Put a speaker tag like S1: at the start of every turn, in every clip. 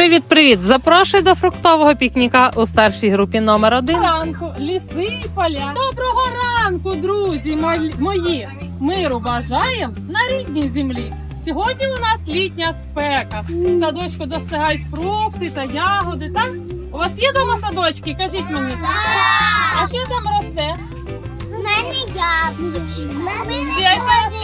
S1: Привіт-привіт! Запрошую до фруктового пікніка у старшій групі номер 1
S2: ранку, ліси і поля. Доброго ранку, друзі мої-. Миру бажаємо на рідній землі. Сьогодні у нас літня спека. В садочку достигають фрукти та ягоди. Так? У вас є дома садочки? Кажіть мені. А що там росте?
S3: У мене яблучки.
S2: Ще що росте?
S3: Персики.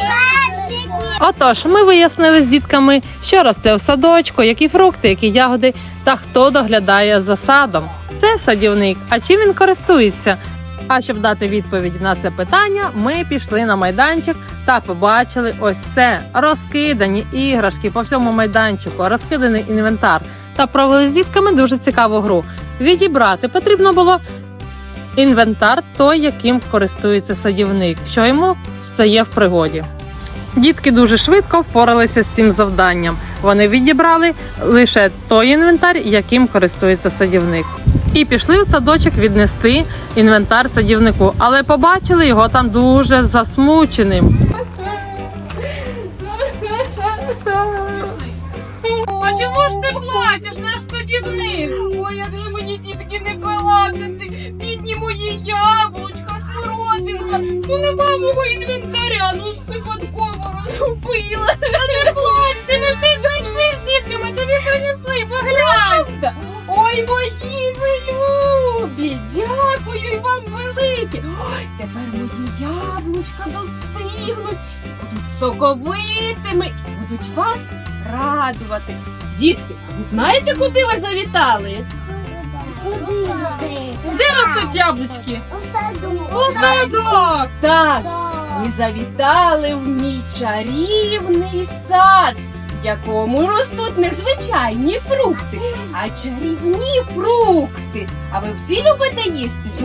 S1: Отож, ми вияснили з дітками, що росте в садочку, які фрукти, які ягоди та хто доглядає за садом. Це садівник. А чим він користується? А щоб дати відповідь на це питання, ми пішли на майданчик та побачили ось це розкидані іграшки по всьому майданчику, розкиданий інвентар. Та провели з дітками дуже цікаву гру. Відібрати потрібно було інвентар, той, яким користується садівник, що йому стає в пригоді. Дітки дуже швидко впоралися з цим завданням. Вони відібрали лише той інвентар, яким користується садівник. І пішли у садочок віднести інвентар садівнику, але побачили його там дуже засмученим.
S2: А чому ж ти плачеш, наш садівник? Ой, як же мені дітки не балакати. Бідні мої яблучка, смородинка. Ну нема мого інвентаря, ну випадково розгубила. А не плачте, ми всі прийшли з дітками, тобі принесли, погляньте. Ой, мої ви любі, дякую вам велике. Ой, тепер мої яблучка достигнуть, будуть соковитими і будуть вас радувати. Дітки, ви знаєте, куди ви завітали? Де ростуть яблучки?
S3: У саду.
S2: У садок! Так, ви завітали в мій чарівний сад, в якому ростуть не фрукти, а чарівні фрукти. А ви всі любите їсти? Чи?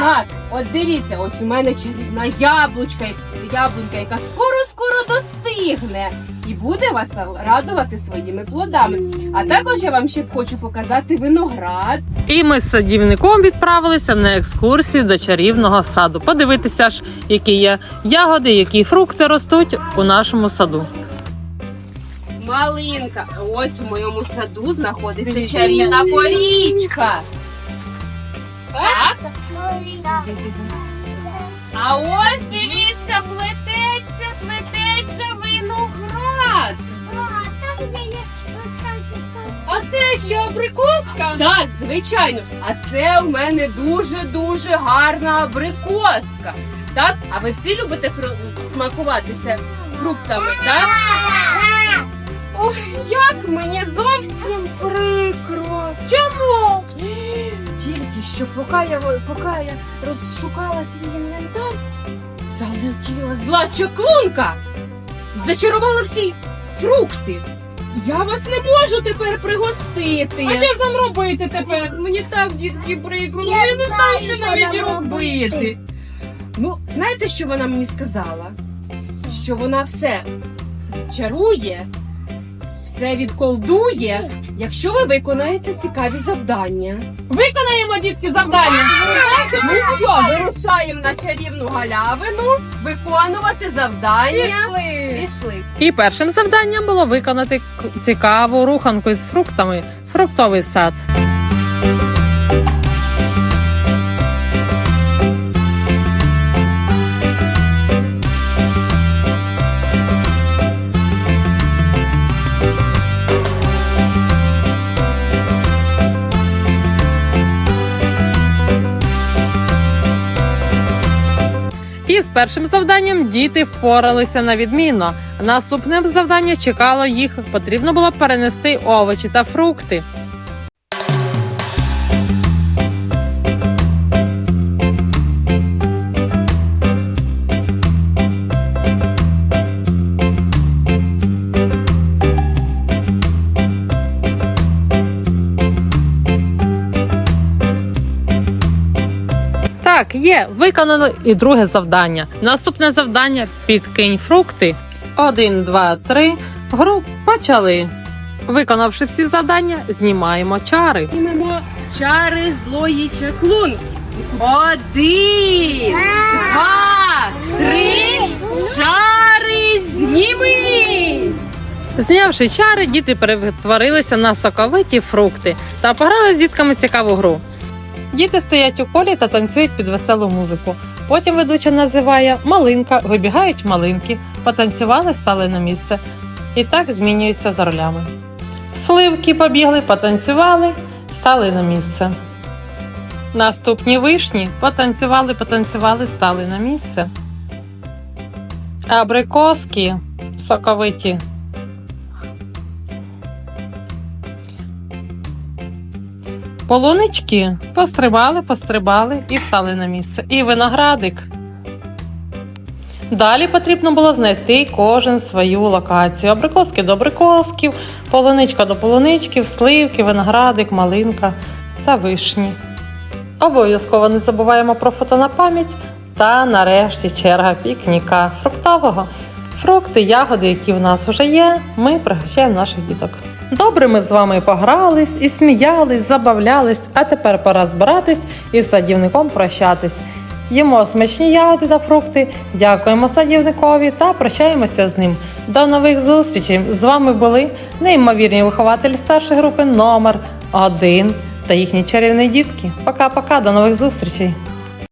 S2: Так, от дивіться, ось у мене чарівна яблучка, яблунька, яка скоро-скоро достигне і буде вас радувати своїми плодами. А також я вам ще хочу показати виноград.
S1: І ми з садівником відправилися на екскурсію до чарівного саду. Подивитися ж, які є ягоди, які фрукти ростуть у нашому саду.
S2: Малинка. Ось у моєму саду знаходиться чарівна порічка. Так? А ось дивіться, плететься, плететься це що, абрикоска? Так, звичайно. А це у мене дуже-дуже гарна абрикоска. Так? А ви всі любите фру- смакуватися фруктами, так? Ой, як мені зовсім прикро. Чому? Тільки що поки я, поки я розшукала свій інвентар, залетіла зла чаклунка. Зачарувала всі фрукти. Я вас не можу тепер пригостити. А що ж нам робити тепер? Мені так, дітки, прикро.
S3: Я
S2: Я не знаю, що
S3: нам
S2: робити.
S3: робити.
S2: Ну, знаєте, що вона мені сказала? Що вона все чарує, все відколдує, якщо ви виконаєте цікаві завдання. Виконаємо, дітки, завдання. Що, вирушаємо на чарівну галявину виконувати завдання. Пішли. Пішли.
S1: І першим завданням було виконати к- цікаву руханку з фруктами фруктовий сад. З першим завданням діти впоралися на відмінно. Наступне завдання чекало їх. Потрібно було перенести овочі та фрукти. Так, є, виконано і друге завдання. Наступне завдання підкинь фрукти. Один, два, три. Гру почали. Виконавши всі завдання, знімаємо чари.
S2: Знімемо чари злої чаклунки. Один, два, три, чари зніми.
S1: Знявши чари, діти перетворилися на соковиті фрукти та пограли з дітками цікаву гру. Діти стоять у колі та танцюють під веселу музику. Потім ведуча називає малинка, вибігають малинки, потанцювали, стали на місце. І так змінюються за ролями. Сливки побігли, потанцювали, стали на місце. Наступні вишні потанцювали, потанцювали, стали на місце. Абрикоски соковиті. Полунички пострибали, пострибали і стали на місце. І виноградик. Далі потрібно було знайти кожен свою локацію. Абрикоски до абрикосків, полуничка до полуничків, сливки, виноградик, малинка та вишні. Обов'язково не забуваємо про фото на пам'ять та нарешті черга пікніка фруктового. Фрукти, ягоди, які в нас вже є, ми пригощаємо наших діток. Добре, ми з вами погрались і сміялись, забавлялись, а тепер пора збиратись і з садівником прощатись. Їмо смачні ягоди та фрукти, дякуємо садівникові та прощаємося з ним. До нових зустрічей! З вами були неймовірні вихователі старшої групи номер 1 та їхні чарівні дітки. Пока-пока, до нових зустрічей!